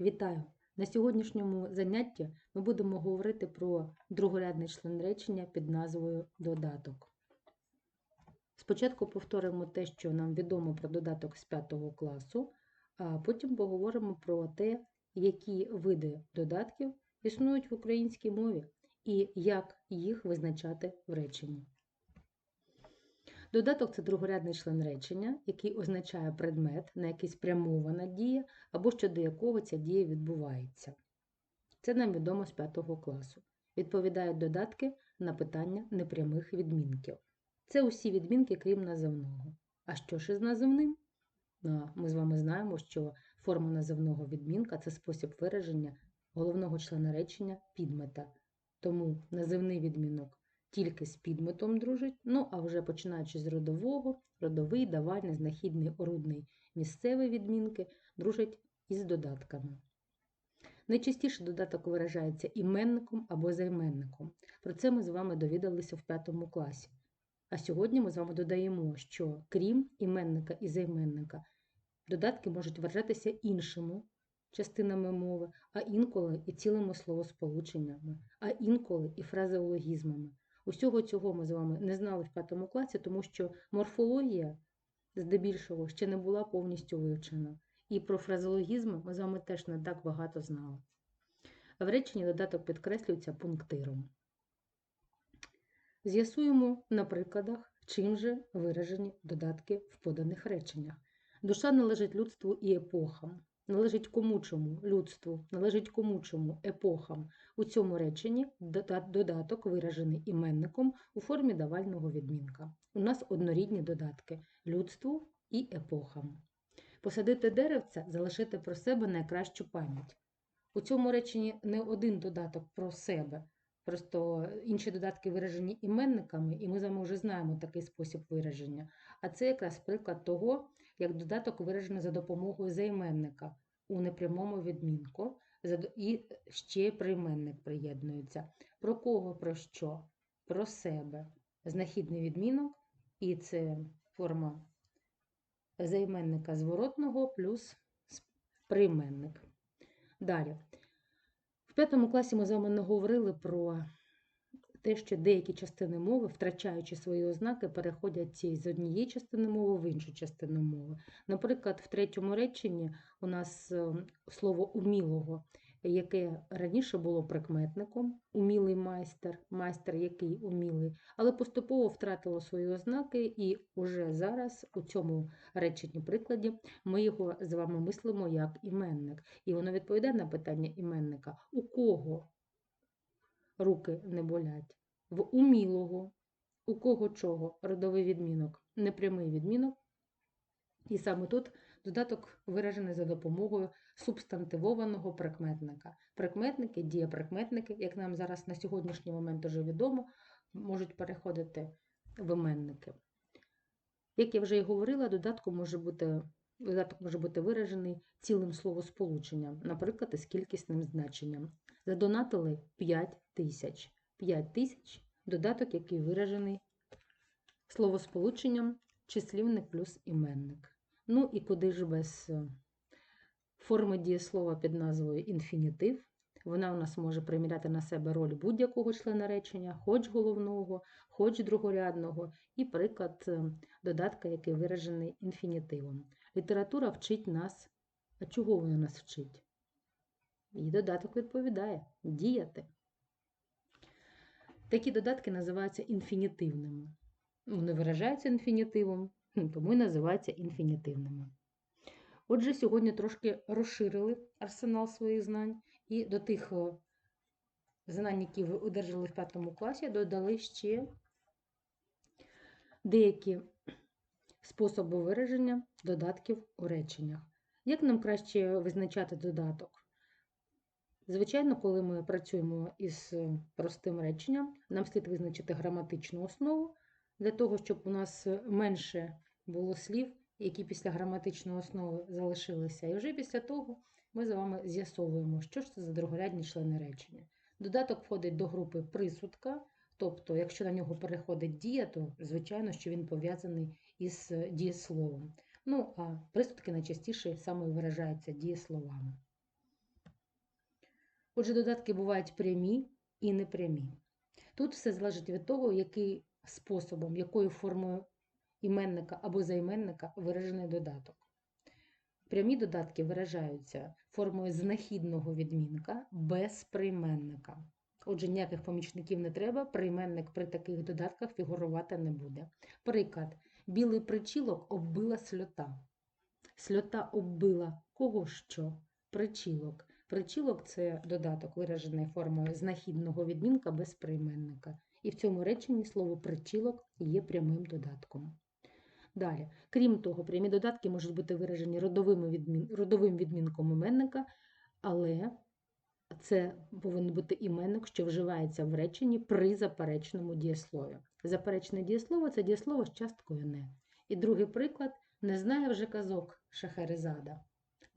Вітаю! На сьогоднішньому занятті ми будемо говорити про другорядний член речення під назвою додаток. Спочатку повторимо те, що нам відомо про додаток з 5 класу, а потім поговоримо про те, які види додатків існують в українській мові і як їх визначати в реченні. Додаток це другорядний член речення, який означає предмет, на який спрямована дія або щодо якого ця дія відбувається. Це нам відомо з 5 класу. Відповідають додатки на питання непрямих відмінків. Це усі відмінки, крім називного. А що ж із називним? Ну, Ми з вами знаємо, що форма називного відмінка це спосіб вираження головного члена речення підмета. Тому називний відмінок тільки з підметом дружить, ну а вже починаючи з родового, родовий, давальний, знахідний, орудний, місцеві відмінки дружать із додатками. Найчастіше додаток виражається іменником або займенником. Про це ми з вами довідалися в 5 класі. А сьогодні ми з вами додаємо, що крім іменника і займенника, додатки можуть виражатися іншими частинами мови, а інколи і цілими словосполученнями, а інколи і фразеологізмами. Усього цього ми з вами не знали в 5 класі, тому що морфологія здебільшого ще не була повністю вивчена. І про фразеологізми ми з вами теж не так багато знали. В реченні додаток підкреслюється пунктиром. З'ясуємо на прикладах, чим же виражені додатки в поданих реченнях. Душа належить людству і епохам. Належить кому чому людству, належить кому чому епохам. У цьому реченні додаток виражений іменником у формі давального відмінка. У нас однорідні додатки людству і епохам. Посадити деревця, залишити про себе найкращу пам'ять. У цьому реченні не один додаток про себе, просто інші додатки виражені іменниками, і ми з вами вже знаємо такий спосіб вираження. А це якраз приклад того, як додаток виражений за допомогою займенника у непрямому відмінку, і ще прийменник приєднується. Про кого, про що? Про себе. Знахідний відмінок, і це форма займенника зворотного плюс прийменник. Далі. В п'ятому класі ми з вами не говорили про те, що деякі частини мови, втрачаючи свої ознаки, переходять з однієї частини мови в іншу частину мови. Наприклад, в третьому реченні у нас слово умілого, яке раніше було прикметником, умілий майстер, майстер, який умілий, але поступово втратило свої ознаки, і уже зараз у цьому реченні прикладі ми його з вами мислимо як іменник. І воно відповідає на питання іменника, у кого руки не болять. В умілого, у кого чого, родовий відмінок, непрямий відмінок. І саме тут додаток виражений за допомогою субстантивованого прикметника. Прикметники, дієприкметники, як нам зараз на сьогоднішній момент вже відомо, можуть переходити в іменники. Як я вже і говорила, додаток може бути додаток може бути виражений цілим словосполученням, наприклад, із кількісним значенням. Задонатили 5 тисяч. 5 тисяч додаток, який виражений словосполученням числівник плюс іменник. Ну і куди ж без форми дієслова під назвою інфінітив. Вона у нас може приміряти на себе роль будь-якого члена речення, хоч головного, хоч другорядного, і приклад додатка, який виражений інфінітивом. Література вчить нас, а чого вона нас вчить? І додаток відповідає діяти. Такі додатки називаються інфінітивними. Вони виражаються інфінітивом, тому і називаються інфінітивними. Отже, сьогодні трошки розширили арсенал своїх знань, і до тих знань, які ви одержали в п'ятому класі, додали ще деякі способи вираження додатків у реченнях. Як нам краще визначати додаток? Звичайно, коли ми працюємо із простим реченням, нам слід визначити граматичну основу для того, щоб у нас менше було слів, які після граматичної основи залишилися. І вже після того ми з вами з'ясовуємо, що ж це за другорядні члени речення. Додаток входить до групи присудка, тобто, якщо на нього переходить дія, то звичайно, що він пов'язаний із дієсловом. Ну, а присудки найчастіше саме виражаються дієсловами. Отже, додатки бувають прямі і непрямі. Тут все залежить від того, який способом, якою формою іменника або займенника виражений додаток. Прямі додатки виражаються формою знахідного відмінка без прийменника. Отже, ніяких помічників не треба, прийменник при таких додатках фігурувати не буде. Приклад: білий причілок оббила сльота. Сльота оббила кого що? Причілок. Причілок це додаток, виражений формою знахідного відмінка без прийменника. І в цьому реченні слово причілок є прямим додатком. Далі, крім того, прямі додатки можуть бути виражені родовими відмін... родовим відмінком іменника, але це повинен бути іменник, що вживається в реченні при заперечному дієслові. Заперечне дієслово це дієслово з часткою не. І другий приклад не знає вже казок Шахерезада.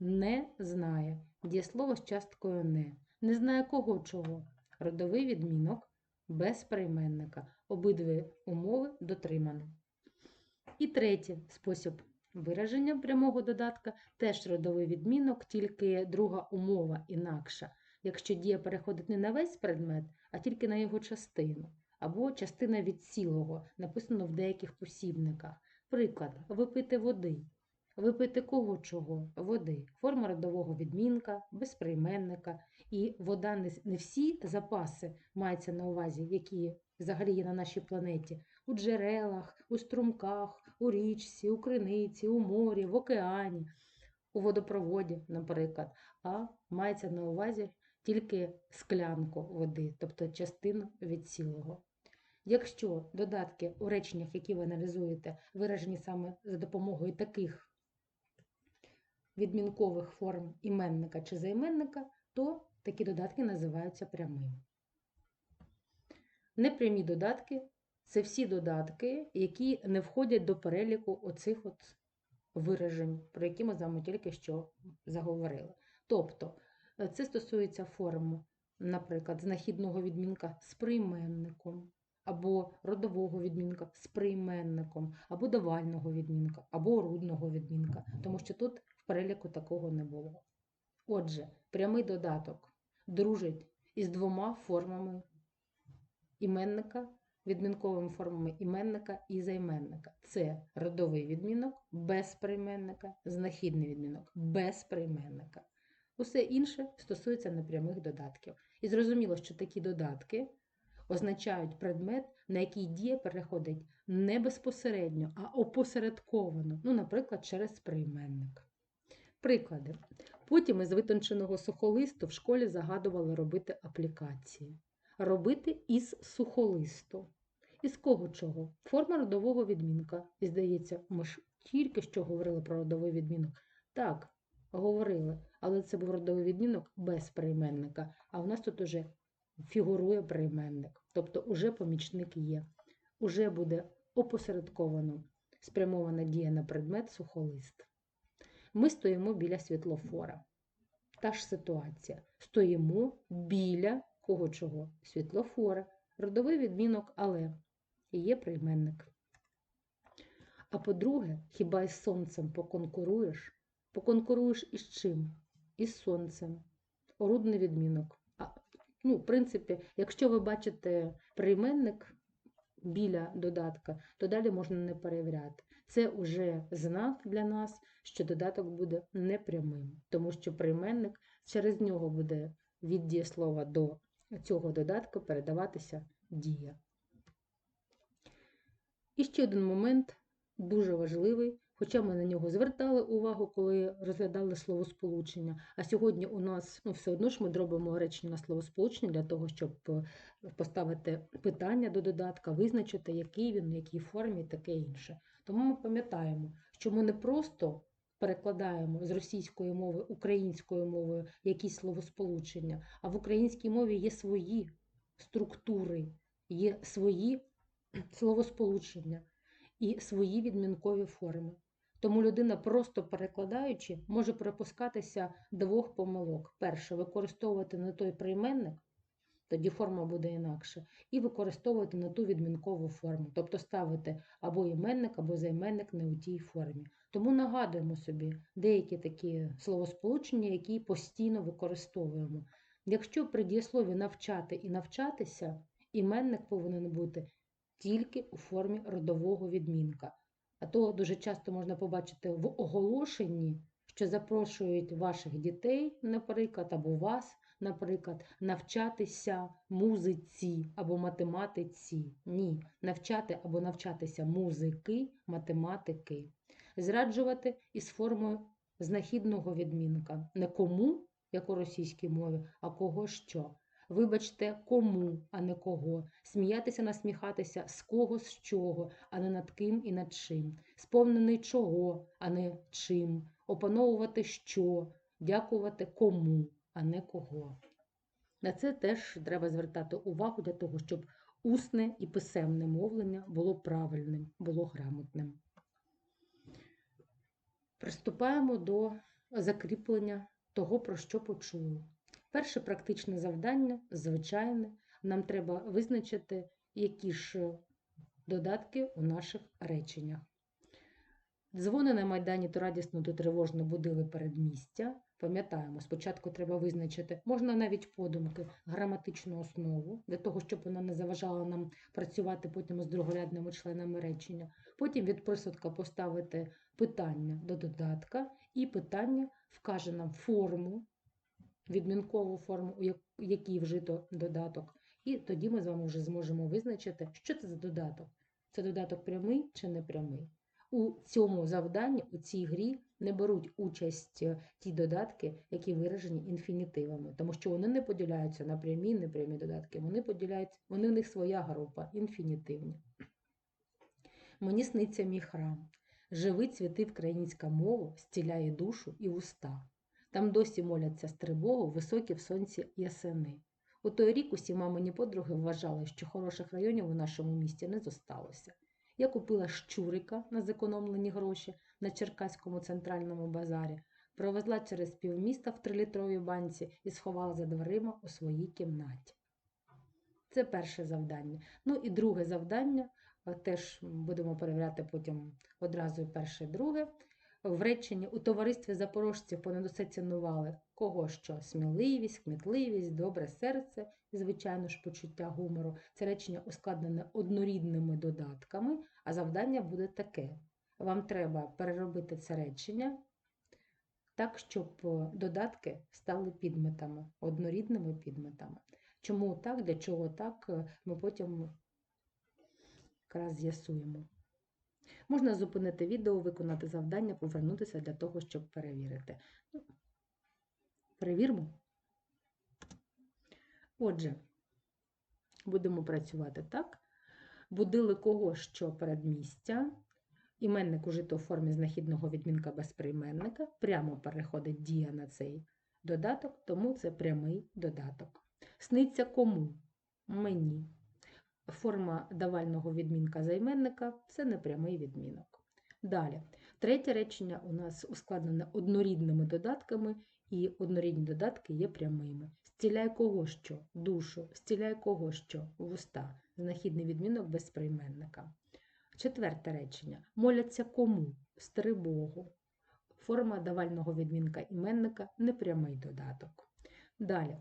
Не знає. Дієслово з часткою не. Не знає кого чого. Родовий відмінок без прийменника. Обидві умови дотримано. І третій спосіб вираження прямого додатка теж родовий відмінок, тільки друга умова інакша. Якщо дія переходить не на весь предмет, а тільки на його частину, або частина від цілого, написано в деяких посібниках. Приклад, випити води. Випити кого чого? Води. Форма родового відмінка, безприйменника. І вода не, всі запаси мається на увазі, які взагалі є на нашій планеті. У джерелах, у струмках, у річці, у криниці, у морі, в океані, у водопроводі, наприклад. А мається на увазі тільки склянку води, тобто частину від цілого. Якщо додатки у реченнях, які ви аналізуєте, виражені саме за допомогою таких відмінкових форм іменника чи займенника, то такі додатки називаються прямими. Непрямі додатки це всі додатки, які не входять до переліку оцих от виражень, про які ми з вами тільки що заговорили. Тобто, е, це стосується форм, наприклад, знахідного відмінка з прийменником, або родового відмінка з прийменником, або давального відмінка, або орудного відмінка, тому що тут переліку такого не було. Отже, прямий додаток дружить із двома формами іменника, відмінковими формами іменника і займенника. Це родовий відмінок без прийменника, знахідний відмінок без прийменника. Усе інше стосується непрямих додатків. І зрозуміло, що такі додатки означають предмет, на який дія переходить не безпосередньо, а опосередковано, ну, наприклад, через прийменник. Приклади. Потім із витонченого сухолисту в школі загадували робити аплікації. Робити із сухолисту. Із кого чого? Форма родового відмінка. І здається, ми ж тільки що говорили про родовий відмінок. Так, говорили, але це був родовий відмінок без прийменника. А у нас тут уже фігурує прийменник. Тобто уже помічник є. Уже буде опосередковано спрямована дія на предмет сухолист. Ми стоїмо біля світлофора. Та ж ситуація. Стоїмо біля кого чого? Світлофора, родовий відмінок, але і є прийменник. А по-друге, хіба із сонцем поконкуруєш? Поконкуруєш із чим? Із сонцем. Орудний відмінок. А, ну, В принципі, якщо ви бачите прийменник біля додатка, то далі можна не перевіряти. Це вже знак для нас, що додаток буде непрямим, тому що прийменник через нього буде від дієслова до цього додатку передаватися дія. І ще один момент дуже важливий, хоча ми на нього звертали увагу, коли розглядали словосполучення. А сьогодні у нас ну, все одно ж ми робимо речення на словосполучення для того, щоб е, поставити питання до додатка, визначити, який він, в якій формі таке інше. Тому ми пам'ятаємо, що ми не просто перекладаємо з російської мови українською мовою якісь словосполучення, а в українській мові є свої структури, є свої словосполучення і свої відмінкові форми. Тому людина, просто перекладаючи, може припускатися двох помилок. Перше, використовувати не той прийменник, тоді форма буде інакша, і використовувати не ту відмінкову форму, тобто ставити або іменник, або займенник не у тій формі. Тому нагадуємо собі деякі такі словосполучення, які постійно використовуємо. Якщо при дієслові навчати і навчатися, іменник повинен бути тільки у формі родового відмінка. А то дуже часто можна побачити в оголошенні, що запрошують ваших дітей, наприклад, або вас, наприклад, навчатися музиці або математиці. Ні, навчати або навчатися музики, математики. Зраджувати із формою знахідного відмінка. Не кому, як у російській мові, а кого що. Вибачте, кому, а не кого. Сміятися, насміхатися з кого, з чого, а не над ким і над чим. Сповнений чого, а не чим. Опановувати що, дякувати кому, а не кого. На це теж треба звертати увагу для того, щоб усне і писемне мовлення було правильним, було грамотним. Приступаємо до закріплення того, про що почули. Перше практичне завдання, звичайне, нам треба визначити, які ж додатки у наших реченнях. Дзвони на Майдані то радісно, то тривожно будили передмістя. Пам'ятаємо, спочатку треба визначити, можна навіть подумки, граматичну основу, для того, щоб вона не заважала нам працювати потім з другорядними членами речення. Потім від присудка поставити питання до додатка, і питання вкаже нам форму, відмінкову форму, у якій вжито додаток. І тоді ми з вами вже зможемо визначити, що це за додаток. Це додаток прямий чи непрямий. У цьому завданні, у цій грі не беруть участь ті додатки, які виражені інфінітивами, тому що вони не поділяються на прямі непрямі додатки. Вони поділяються, вони в них своя група, інфінітивні. Мені сниться мій храм. Живий цвіти українська мова, стіляє душу і уста. Там досі моляться стрибогу, високі в сонці ясени. У той рік усі мамині подруги вважали, що хороших районів у нашому місті не зосталося. Я купила щурика на зекономлені гроші на Черкаському центральному базарі, провезла через півміста в трилітровій банці і сховала за дверима у своїй кімнаті. Це перше завдання. Ну і друге завдання, теж будемо перевіряти потім одразу перше друге. В реченні у товаристві запорожців понадусе цінували кого що сміливість, кмітливість, добре серце і, звичайно ж, почуття гумору. Це речення ускладнене однорідними додатками, а завдання буде таке: вам треба переробити це речення так, щоб додатки стали підметами, однорідними підметами. Чому так, для чого так, ми потім якраз з'ясуємо. Можна зупинити відео, виконати завдання, повернутися для того, щоб перевірити. Ну, Перевірмо. Отже, будемо працювати так. Будили кого що передмістя. Іменник ужито у формі знахідного відмінка безприйменника. Прямо переходить дія на цей додаток, тому це прямий додаток. Сниться кому? Мені. Форма давального відмінка займенника це непрямий відмінок. Далі, третє речення у нас ускладнене однорідними додатками, і однорідні додатки є прямими. Стіляй кого що, душу, стіляй кого що, вуста, знахідний відмінок безприйменника. Четверте речення. Моляться кому? Стрибогу. Форма давального відмінка іменника непрямий додаток. Далі.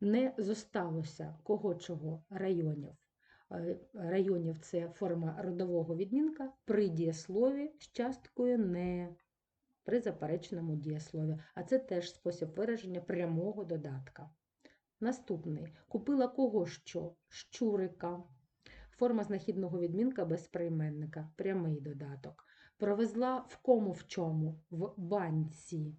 Не зосталося кого чого районів. Е, районів це форма родового відмінка при дієслові з часткою не при запереченому дієслові, а це теж спосіб вираження прямого додатка. Наступний купила кого що? Щурика. Форма знахідного відмінка без прийменника, прямий додаток. Провезла в кому в чому? В банці.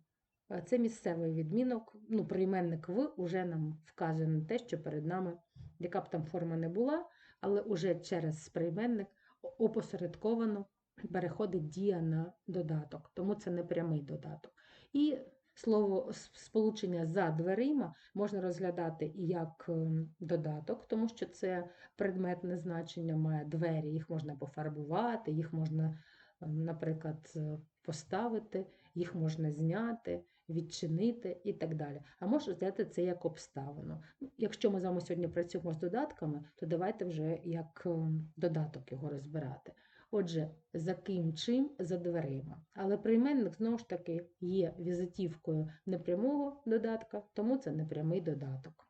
Е, це місцевий відмінок, ну, прийменник в уже нам вказує на те, що перед нами, яка б там форма не була, але уже через сприйменник опосередковано переходить дія на додаток, тому це не прямий додаток. І слово сполучення за дверима можна розглядати і як ем, додаток, тому що це предметне значення має двері, їх можна пофарбувати, їх можна, ем, наприклад, поставити, їх можна зняти відчинити і так далі. А можна взяти це як обставину. Ну, якщо ми з вами сьогодні працюємо з додатками, то давайте вже як ем, додаток його розбирати. Отже, за ким чим за дверима. Але прийменник знову ж таки є візитівкою непрямого додатка, тому це непрямий додаток.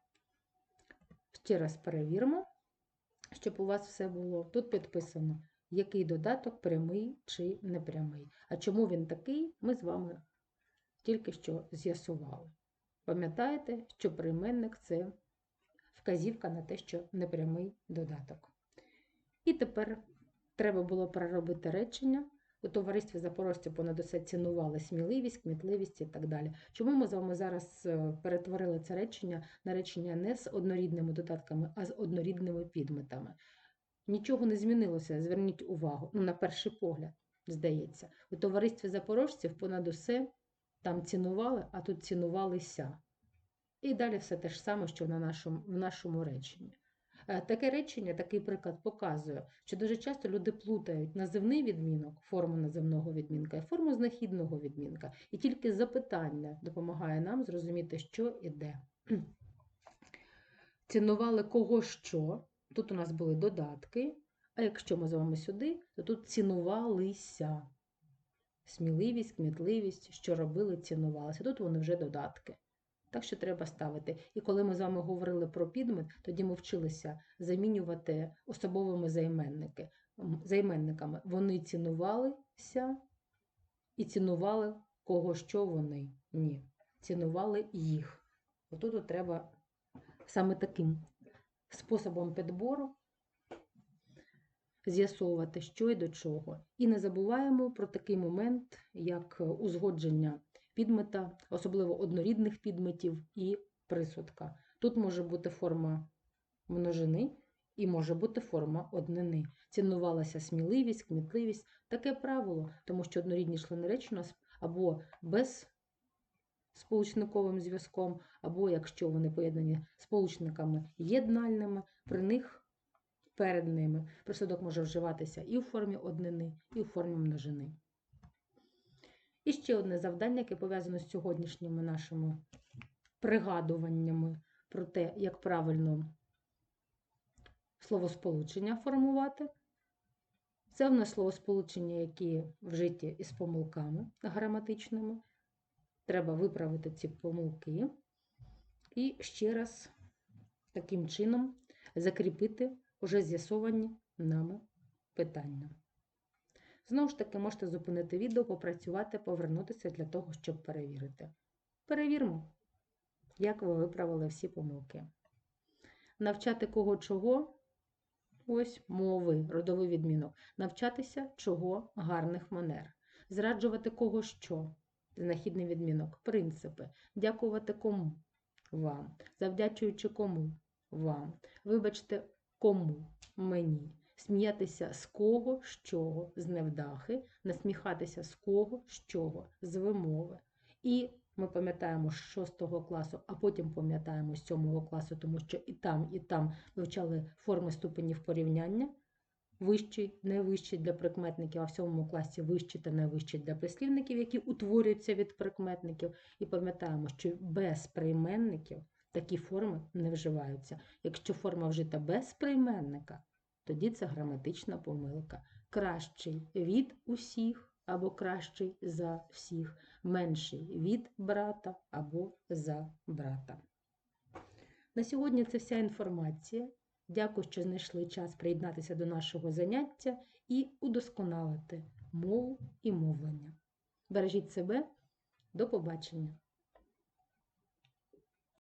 Ще раз перевіримо, щоб у вас все було. Тут підписано, який додаток прямий чи непрямий. А чому він такий, ми з вами тільки що з'ясували. Пам'ятаєте, що прийменник це вказівка на те, що непрямий додаток. І тепер треба було переробити речення. У товаристві запорожця понад усе цінували сміливість, кмітливість і так далі. Чому ми з вами зараз е, перетворили це речення на речення не з однорідними додатками, а з однорідними підметами? Нічого не змінилося, зверніть увагу, ну, на перший погляд, здається. У товаристві запорожців понад усе там цінували, а тут цінувалися. І далі все те ж саме, що на нашому, в нашому реченні. Е, Таке речення, такий приклад показує, що дуже часто люди плутають називний відмінок, форму називного відмінка і форму знахідного відмінка. І тільки запитання допомагає нам зрозуміти, що і де. Цінували кого що. Тут у нас були додатки. А якщо ми з вами сюди, то тут цінувалися. Сміливість, кмітливість, що робили, цінувалися. Тут вони вже додатки. Так що треба ставити. І коли ми з вами говорили про підмет, тоді ми вчилися замінювати особовими займенники, займенниками. Вони цінувалися і цінували кого що вони. Ні. Цінували їх. Отут от треба саме таким способом підбору з'ясовувати, що і до чого. І не забуваємо про такий момент, як узгодження підмета, особливо однорідних підметів і присудка. Тут може бути форма множини і може бути форма однини. Цінувалася сміливість, кмітливість. Таке правило, тому що однорідні члени речення або без сполучниковим зв'язком, або якщо вони поєднані сполучниками єднальними, при них перед ними присудок може вживатися і в формі однини, і в формі множини. І ще одне завдання, яке пов'язане з сьогоднішніми нашими пригадуваннями про те, як правильно словосполучення формувати. Це в нас словосполучення, які вжиті із помилками граматичними. Треба виправити ці помилки і ще раз таким чином закріпити уже з'ясовані нами питання. Знову ж таки, можете зупинити відео, попрацювати, повернутися для того, щоб перевірити. Перевірмо, як ви виправили всі помилки. Навчати кого чого. Ось мови, родовий відмінок. Навчатися чого гарних манер. Зраджувати кого що. Знахідний відмінок. Принципи. Дякувати кому вам. Завдячуючи кому вам. Вибачте, кому мені. Сміятися з кого, з чого, з невдахи, насміхатися з кого, з чого, з вимови. І ми пам'ятаємо з 6 класу, а потім пам'ятаємо з 7 класу, тому що і там, і там вивчали форми ступенів порівняння. Вищий, найвищий для прикметників, а в 7 класі вищий та найвищий для прислівників, які утворюються від прикметників. І пам'ятаємо, що без прийменників такі форми не вживаються. Якщо форма вжита без прийменника, тоді це граматична помилка. Кращий від усіх або кращий за всіх, менший від брата або за брата. На сьогодні це вся інформація. Дякую, що знайшли час приєднатися до нашого заняття і удосконалити мову і мовлення. Бережіть себе, до побачення!